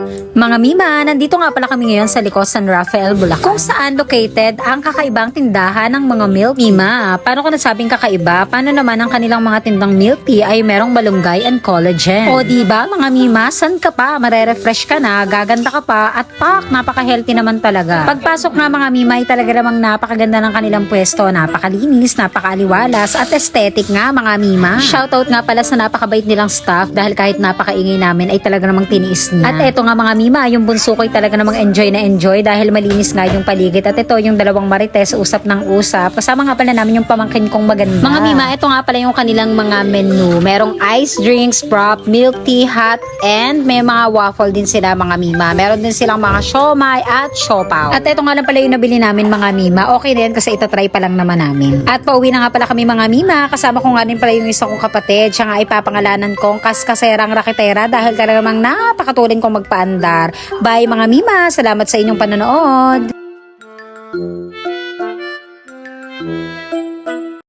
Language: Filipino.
you Mga Mima, nandito nga pala kami ngayon sa Liko San Rafael, Bulacan. Kung saan located ang kakaibang tindahan ng mga milk Mima. Paano ko nasabing kakaiba? Paano naman ang kanilang mga tindang milk tea ay merong malunggay and collagen? O di ba mga Mima, san ka pa? Marerefresh ka na, gaganda ka pa, at pak, napaka-healthy naman talaga. Pagpasok nga mga Mima ay talaga namang napakaganda ng kanilang pwesto, napakalinis, napakaaliwalas, at aesthetic nga mga Mima. Shoutout nga pala sa napakabait nilang staff dahil kahit napakaingay namin ay talaga namang tiniis niya. At eto nga mga Mima, yung bunso ko ay talaga namang enjoy na enjoy dahil malinis nga yung paligid. At ito yung dalawang marites, usap ng usap. Kasama nga pala namin yung pamangkin kong maganda. Mga Mima, ito nga pala yung kanilang mga menu. Merong ice drinks, prop, milk tea, hot, and may mga waffle din sila mga Mima. Meron din silang mga siomay at siopaw. At ito nga lang pala yung nabili namin mga Mima. Okay din kasi itatry pa lang naman namin. At pauwi na nga pala kami mga Mima. Kasama ko nga din pala yung isa kong kapatid. Siya nga ay papangalanan kong kaskaserang raketera dahil talaga namang napakatulin kong magpaandar. Bye mga Mima. Salamat sa inyong panonood.